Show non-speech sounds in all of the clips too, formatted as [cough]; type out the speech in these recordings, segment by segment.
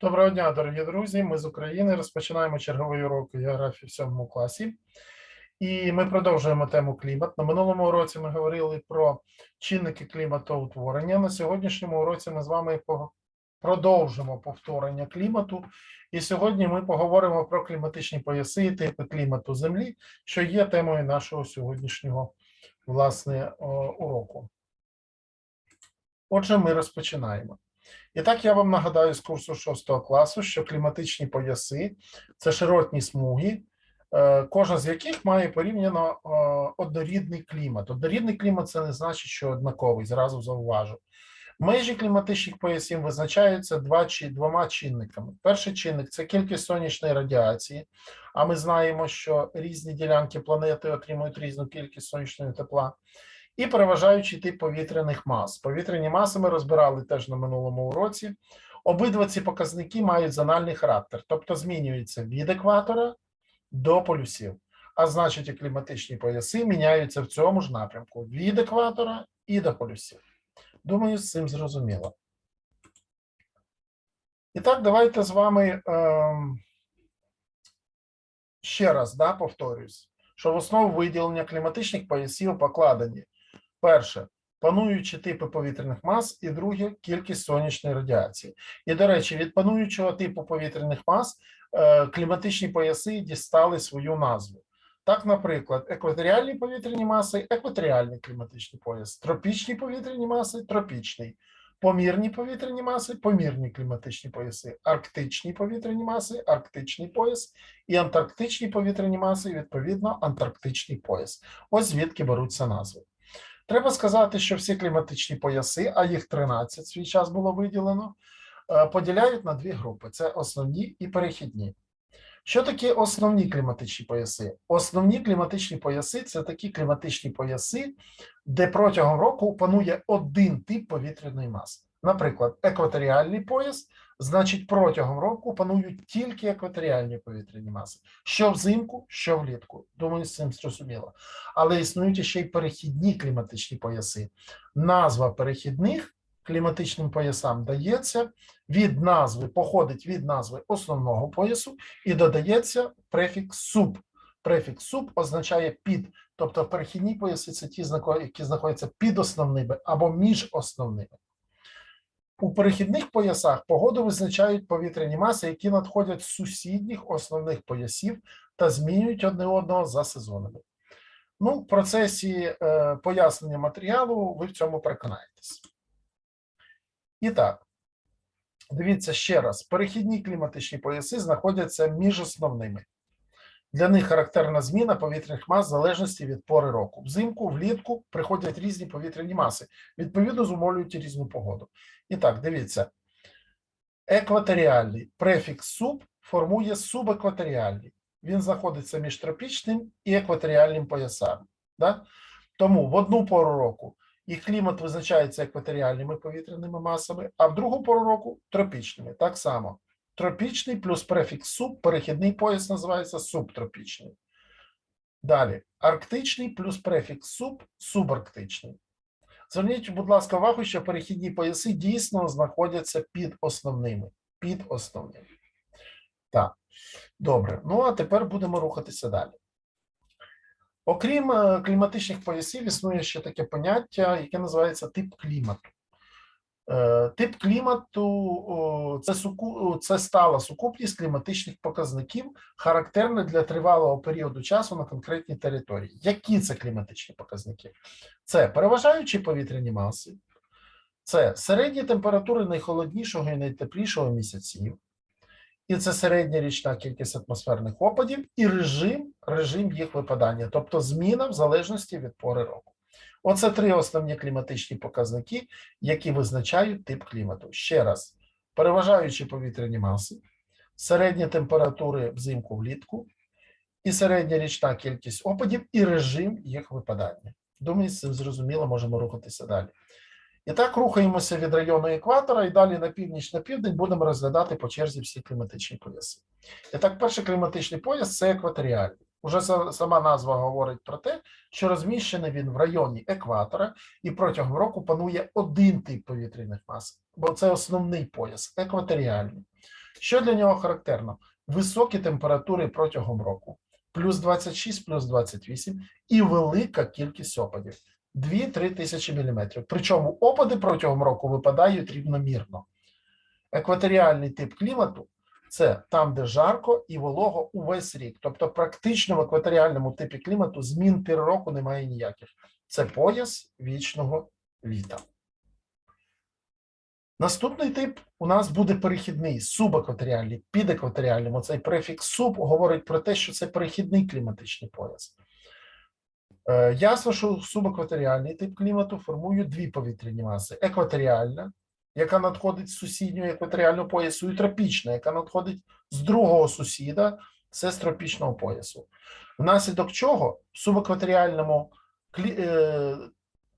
Доброго дня, дорогі друзі. Ми з України розпочинаємо черговий урок географії в сьомому класі. І ми продовжуємо тему клімат. На минулому уроці ми говорили про чинники кліматоутворення. На сьогоднішньому уроці ми з вами продовжимо повторення клімату. І сьогодні ми поговоримо про кліматичні пояси і типи клімату Землі, що є темою нашого сьогоднішнього власне уроку. Отже, ми розпочинаємо. І так я вам нагадаю з курсу 6 класу, що кліматичні пояси це широтні смуги, е, кожна з яких має порівняно е, однорідний клімат. Однорідний клімат це не значить, що однаковий, зразу зауважу. Межі кліматичних поясів визначаються два, двома чинниками. Перший чинник це кількість сонячної радіації, а ми знаємо, що різні ділянки планети отримують різну кількість сонячного тепла і переважаючий тип повітряних мас. Повітряні маси ми розбирали теж на минулому уроці. Обидва ці показники мають зональний характер, тобто змінюються від екватора до полюсів. А значить, і кліматичні пояси міняються в цьому ж напрямку від екватора і до полюсів. Думаю, з цим зрозуміло. І так, давайте з вами ем, ще раз да, повторюсь, що в основу виділення кліматичних поясів покладені перше пануючі типи повітряних мас, і друге кількість сонячної радіації. І, до речі, від пануючого типу повітряних мас е, кліматичні пояси дістали свою назву. Так, наприклад, екваторіальні повітряні маси екваторіальний кліматичний пояс, тропічні повітряні маси тропічний, помірні повітряні маси помірні кліматичні пояси, арктичні повітряні маси арктичний пояс і антарктичні повітряні маси, відповідно, антарктичний пояс. Ось звідки беруться назви. Треба сказати, що всі кліматичні пояси, а їх 13 свій час було виділено, е, поділяють на дві групи: це основні і перехідні. Що таке основні кліматичні пояси? Основні кліматичні пояси це такі кліматичні пояси, де протягом року панує один тип повітряної маси. Наприклад, екваторіальний пояс, значить, протягом року панують тільки екваторіальні повітряні маси, що взимку, що влітку. Думаю, з цим зрозуміло. Але існують ще й перехідні кліматичні пояси. Назва перехідних кліматичним поясам дається від назви, походить від назви основного поясу і додається префікс суб. Префікс суб означає під, тобто перехідні пояси це ті, які знаходяться під основними або між основними. У перехідних поясах погоду визначають повітряні маси, які надходять з сусідніх основних поясів та змінюють одне одного за сезонами. Ну, в процесі е, пояснення матеріалу ви в цьому переконаєтесь. І так, дивіться ще раз: перехідні кліматичні пояси знаходяться між основними. Для них характерна зміна повітряних мас в залежності від пори року. Взимку, влітку приходять різні повітряні маси, відповідно, зумовлюють різну погоду. І так, дивіться. Екваторіальний префікс суб формує субекваторіальний. Він знаходиться між тропічним і екваторіальним поясами. Да? Тому в одну пору року і клімат визначається екваторіальними повітряними масами, а в другу пору року тропічними. Так само. Тропічний плюс префікс суб, перехідний пояс називається субтропічний. Далі, арктичний плюс префікс суб, субарктичний. Зверніть, будь ласка, увагу, що перехідні пояси дійсно знаходяться під основними. Під основними. Так, добре. Ну а тепер будемо рухатися далі. Окрім е, кліматичних поясів, існує ще таке поняття, яке називається тип клімату. Е, Тип клімату це, суку, це стала сукупність кліматичних показників, характерна для тривалого періоду часу на конкретній території. Які це кліматичні показники? Це переважаючі повітряні маси, це середні температури найхолоднішого і найтеплішого місяців, і це середня річна кількість атмосферних опадів, і режим, режим їх випадання, тобто зміна в залежності від пори року. Оце три основні кліматичні показники, які визначають тип клімату. Ще раз: переважаючі повітряні маси, середні температури взимку влітку, і середня річна кількість опадів, і режим їх випадання. Думаю, з цим зрозуміло, можемо рухатися далі. І так рухаємося від району екватора і далі на північ на південь будемо розглядати по черзі всі кліматичні пояси. І так, перший кліматичний пояс це екваторіальний. Уже сама назва говорить про те, що розміщений він в районі екватора, і протягом року панує один тип повітряних мас, бо це основний пояс екваторіальний. Що для нього характерно? Високі температури протягом року, плюс 26, плюс 28 і велика кількість опадів 2-3 тисячі міліметрів. Причому опади протягом року випадають рівномірно. Екваторіальний тип клімату це там, де жарко і волого увесь рік. Тобто, практично в екваторіальному типі клімату змін пір року немає ніяких. Це пояс вічного літа. Наступний тип у нас буде перехідний субекваторіальний, підекваторіальний. Оцей префікс суб говорить про те, що це перехідний кліматичний пояс. Е, ясно, що субекваторіальний тип клімату формує дві повітряні маси: екваторіальна, яка надходить з сусіднього екваторіального поясу, і тропічна, яка надходить з другого сусіда, це з тропічного поясу. Внаслідок чого в субекваторіальному е...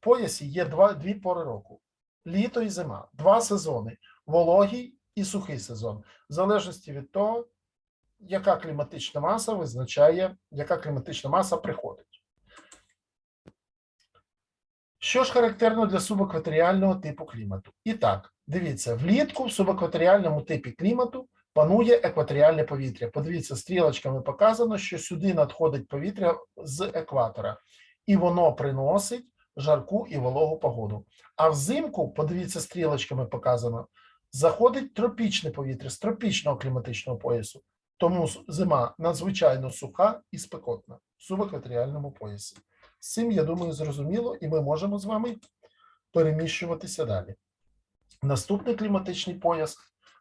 поясі є два, дві пори року: літо і зима, два сезони: вологий і сухий сезон, в залежності від того, яка кліматична маса визначає, яка кліматична маса приходить. Що ж характерно для субекваторіального типу клімату? І так, дивіться, влітку в субекваторіальному типі клімату панує екваторіальне повітря. Подивіться, стрілочками показано, що сюди надходить повітря з екватора, і воно приносить жарку і вологу погоду. А взимку, подивіться, стрілочками показано, заходить тропічне повітря з тропічного кліматичного поясу. Тому зима надзвичайно суха і спекотна в субекваторіальному поясі. З цим, я думаю, зрозуміло, і ми можемо з вами переміщуватися далі. Наступний кліматичний пояс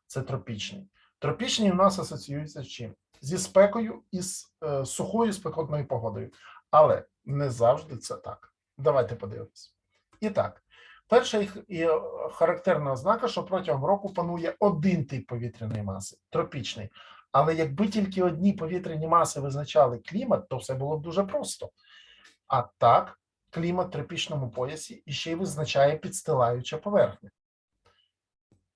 це тропічний. Тропічний у нас асоціюється з чим? Зі спекою і з е, сухою спекотною погодою. Але не завжди це так. Давайте подивимось. І так, перша і е, характерна ознака, що протягом року панує один тип повітряної маси тропічний. Але якби тільки одні повітряні маси визначали клімат, то все було б дуже просто. А так, клімат в тропічному поясі і ще й визначає підстилаюча поверхня.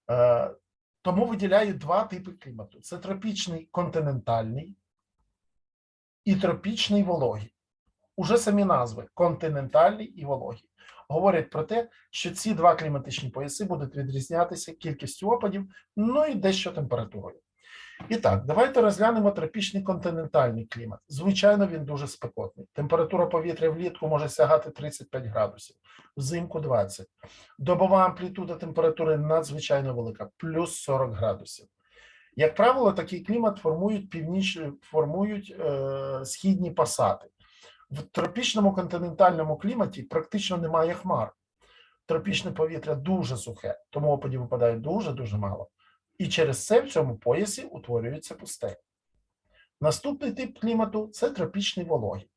Е, тому виділяють два типи клімату: це тропічний континентальний і тропічний вологий. Уже самі назви континентальний і вологий. Говорять про те, що ці два кліматичні пояси будуть відрізнятися кількістю опадів, ну і дещо температурою. І так, давайте розглянемо тропічний континентальний клімат. Звичайно, він дуже спекотний. Температура повітря влітку може сягати 35 градусів, взимку 20. Добова амплітуда температури надзвичайно велика, плюс 40 градусів. Як правило, такий клімат формують північні, формують е, східні пасати. В тропічному континентальному кліматі практично немає хмар. Тропічне повітря дуже сухе, тому опадів випадає дуже-дуже мало. І через це в цьому поясі утворюється пустелі. Наступний тип клімату це тропічний вологий.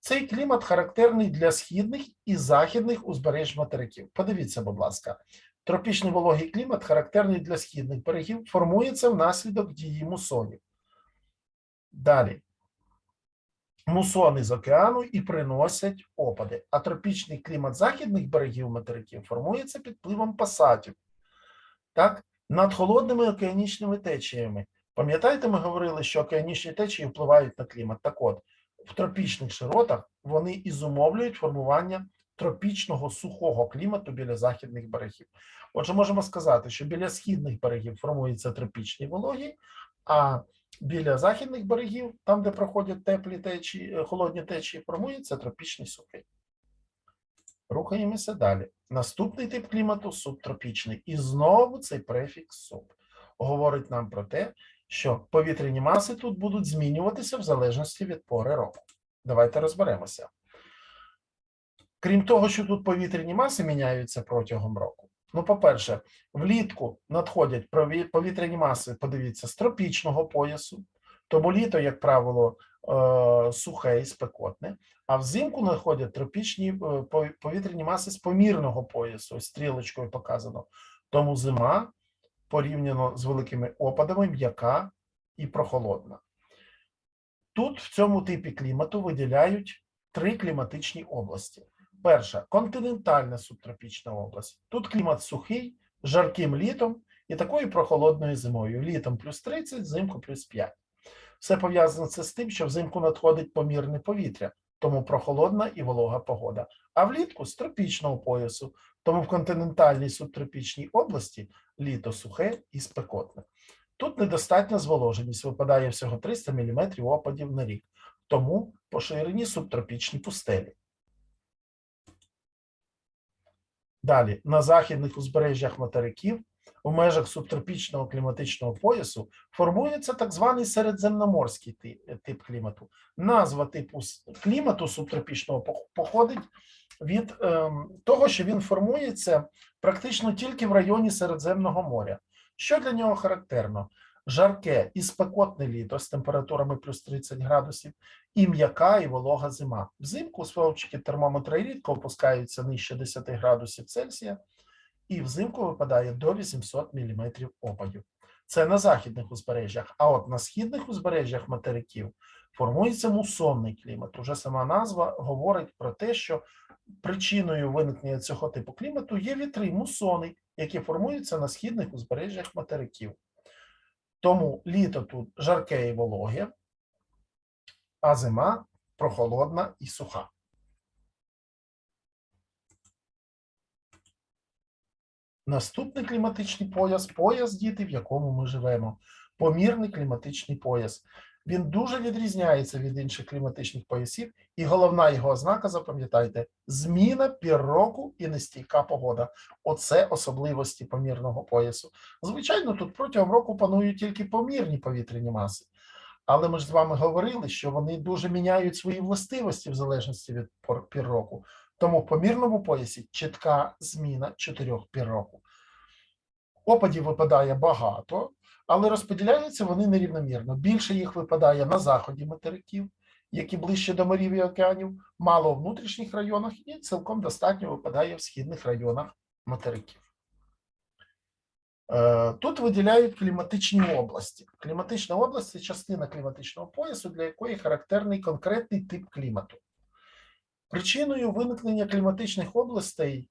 Цей клімат характерний для східних і західних узбережж материків. Подивіться, будь ласка, тропічний вологий клімат характерний для східних берегів, формується внаслідок дії мусонів. Далі. Мусони з океану і приносять опади, а тропічний клімат західних берегів материків формується під впливом пасатів. Так, над холодними океанічними течіями. Пам'ятаєте, ми говорили, що океанічні течії впливають на клімат. Так от, в тропічних широтах вони і зумовлюють формування тропічного сухого клімату біля західних берегів. Отже, можемо сказати, що біля східних берегів формується тропічний вологий, а біля західних берегів, там, де проходять теплі течії, холодні течії, формується тропічний сухий. Рухаємося далі. Наступний тип клімату субтропічний. І знову цей префікс суб говорить нам про те, що повітряні маси тут будуть змінюватися в залежності від пори року. Давайте розберемося. Крім того, що тут повітряні маси міняються протягом року. Ну, по-перше, влітку надходять повітряні маси, подивіться, з тропічного поясу, тому літо, як правило, е, сухе і спекотне, а взимку надходять тропічні е, повітряні маси з помірного поясу, ось стрілочкою показано. Тому зима порівняно з великими опадами, м'яка і прохолодна. Тут в цьому типі клімату виділяють три кліматичні області. Перша континентальна субтропічна область. Тут клімат сухий, жарким літом і такою прохолодною зимою. Літом плюс 30, взимку плюс 5. Все пов'язано це з тим, що взимку надходить помірне повітря, тому прохолодна і волога погода. А влітку з тропічного поясу, тому в континентальній субтропічній області літо сухе і спекотне. Тут недостатня зволоженість, випадає всього 300 мм опадів на рік, тому поширені субтропічні пустелі. Далі, на західних узбережжях материків у межах субтропічного кліматичного поясу формується так званий середземноморський ти- тип клімату. Назва типу клімату субтропічного походить від ем, того, що він формується практично тільки в районі Середземного моря. Що для нього характерно? Жарке і спекотне літо з температурами плюс 30 градусів, і м'яка і волога зима. Взимку стовпчики термометра рідко опускаються нижче 10 градусів Цельсія, і взимку випадає до 800 мм опадів. Це на західних узбережжях. А от на східних узбережжях материків формується мусонний клімат. Уже сама назва говорить про те, що причиною виникнення цього типу клімату є вітри мусони, які формуються на східних узбережжях материків. Тому літо тут жарке і вологе, а зима прохолодна і суха. Наступний кліматичний пояс пояс діти, в якому ми живемо. Помірний кліматичний пояс. Він дуже відрізняється від інших кліматичних поясів, і головна його ознака, запам'ятайте, зміна пір року і нестійка погода. Оце особливості помірного поясу. Звичайно, тут протягом року панують тільки помірні повітряні маси. Але ми ж з вами говорили, що вони дуже міняють свої властивості в залежності від пір року. Тому в помірному поясі чітка зміна чотирьох пір року. Опадів випадає багато, але розподіляються вони нерівномірно. Більше їх випадає на заході материків, які ближче до морів і океанів, мало в внутрішніх районах і цілком достатньо випадає в східних районах материків. Е, Тут виділяють кліматичні області. Кліматична область це частина кліматичного поясу, для якої характерний конкретний тип клімату. Причиною виникнення кліматичних областей,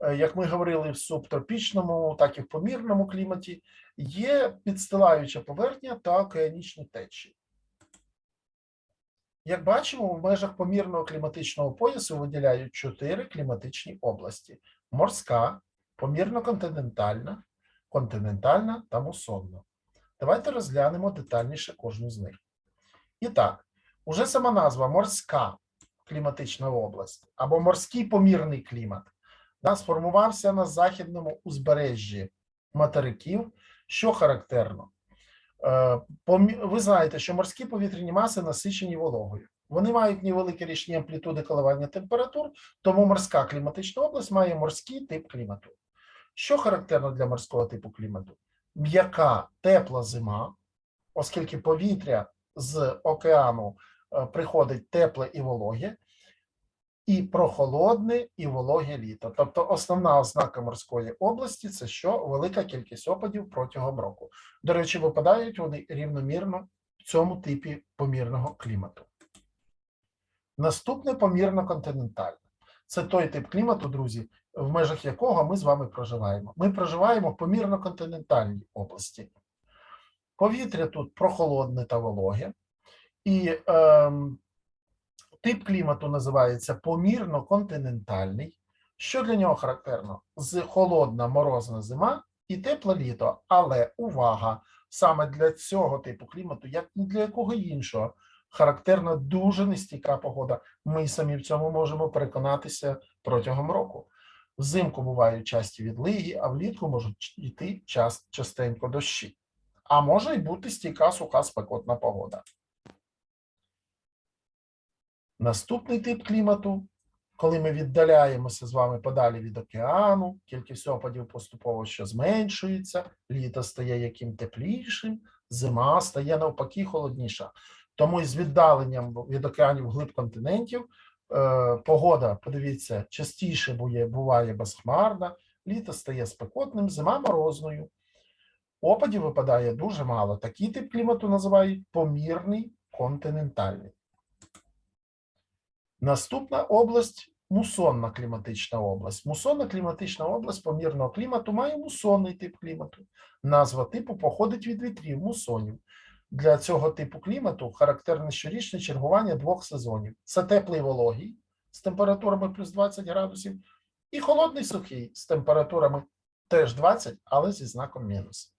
е, як ми говорили в субтропічному, так і в помірному кліматі, є підстилаюча поверхня та океанічні течії. Як бачимо, в межах помірного кліматичного поясу виділяють чотири кліматичні області: морська, помірно-континентальна, континентальна та мусонна. Давайте розглянемо детальніше кожну з них. І так, уже сама назва морська кліматична область або морський помірний клімат да, сформувався на західному узбережжі материків, що характерно. Е, Ви знаєте, що морські повітряні маси насичені вологою. Вони мають невеликі річні амплітуди коливання температур, тому морська кліматична область має морський тип клімату. Що характерно для морського типу клімату? М'яка тепла зима, оскільки повітря з океану приходить тепле і вологе, і прохолодне і вологе літо. Тобто основна ознака морської області це що велика кількість опадів протягом року. До речі, випадають вони рівномірно в цьому типі помірного клімату. Наступне помірно-континентальне. Це той тип клімату, друзі, в межах якого ми з вами проживаємо. Ми проживаємо в помірно-континентальній області. Повітря тут прохолодне та вологе, і ем, тип клімату називається помірно-континентальний. Що для нього характерно? З холодна морозна зима і тепле літо. Але увага! Саме для цього типу клімату, як ні для якого іншого, характерна дуже нестійка погода. Ми самі в цьому можемо переконатися протягом року. Взимку бувають часті відлиги, а влітку можуть йти час, частенько дощі. А може й бути стійка суха спекотна погода. Наступний тип клімату, коли ми віддаляємося з вами подалі від океану, кількість опадів поступово що зменшується, літо стає яким теплішим, зима стає навпаки холодніша. Тому із віддаленням від океанів глиб континентів е, погода, подивіться, частіше буває безхмарна, літо стає спекотним, зима морозною. Опадів випадає дуже мало. Такий тип клімату називають помірний континентальний. Наступна область мусонна кліматична область. Мусонна кліматична область помірного клімату має мусонний тип клімату. Назва типу походить від вітрів мусонів. Для цього типу клімату характерне щорічне чергування двох сезонів: це теплий вологий з температурами плюс 20 градусів, і холодний сухий з температурами теж 20, але зі знаком мінус.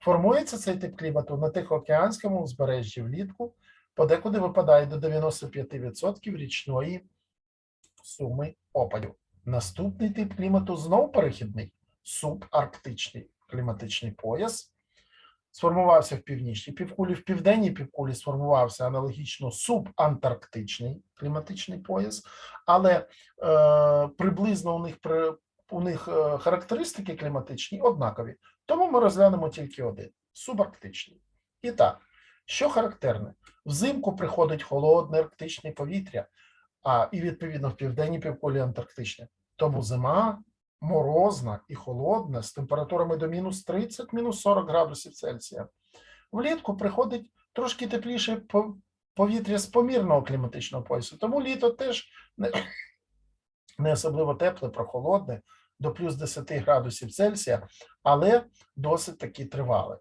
Формується цей тип клімату на Тихоокеанському узбережжі влітку, подекуди випадає до 95% річної суми опадів. Наступний тип клімату знов перехідний субарктичний кліматичний пояс. Сформувався в північній півкулі, в південній півкулі сформувався аналогічно субантарктичний кліматичний пояс, але е, приблизно у них при, у них е, характеристики кліматичні однакові. Тому ми розглянемо тільки один субарктичний. І так, що характерне? Взимку приходить холодне арктичне повітря, а і відповідно в південній півкулі антарктичне. Тому зима морозна і холодна з температурами до мінус 30, мінус 40 градусів Цельсія. Влітку приходить трошки тепліше повітря з помірного кліматичного поясу, тому літо теж не, [coughs] не особливо тепле, прохолодне, до плюс 10 градусів Цельсія, але досить таки тривале.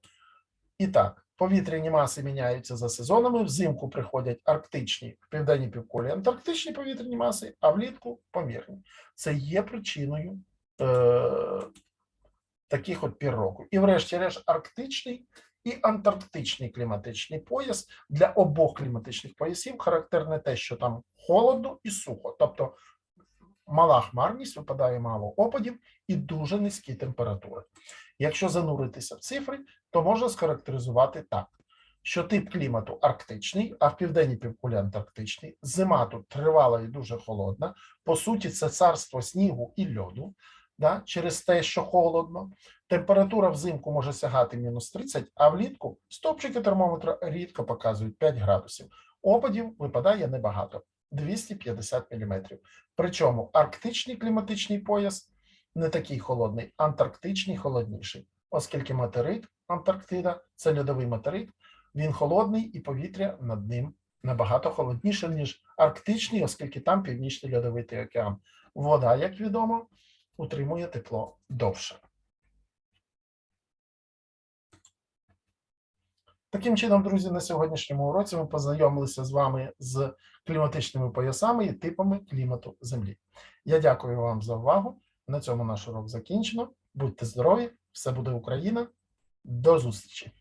І так, повітряні маси міняються за сезонами. Взимку приходять арктичні в південній півкулі антарктичні повітряні маси, а влітку помірні. Це є причиною е, таких от пір року. І, врешті-решт, арктичний і антарктичний кліматичний пояс для обох кліматичних поясів характерне те, що там холодно і сухо, тобто мала хмарність, випадає мало опадів і дуже низькі температури. Якщо зануритися в цифри, то можна схарактеризувати так, що тип клімату арктичний, а в південній півкулі антарктичний, зима тут тривала і дуже холодна. По суті, це царство снігу і льоду, да, через те, що холодно. Температура взимку може сягати мінус 30, а влітку стопчики термометра рідко показують 5 градусів. Опадів випадає небагато 250 мм. Причому арктичний кліматичний пояс не такий холодний, антарктичний холодніший, оскільки материк Антарктида це льодовий материк, він холодний і повітря над ним набагато холодніше, ніж арктичний, оскільки там північний льодовитий океан. Вода, як відомо, утримує тепло довше. Таким чином, друзі, на сьогоднішньому уроці ми познайомилися з вами з кліматичними поясами і типами клімату Землі. Я дякую вам за увагу. На цьому наш урок закінчено. Будьте здорові! Все буде Україна! До зустрічі!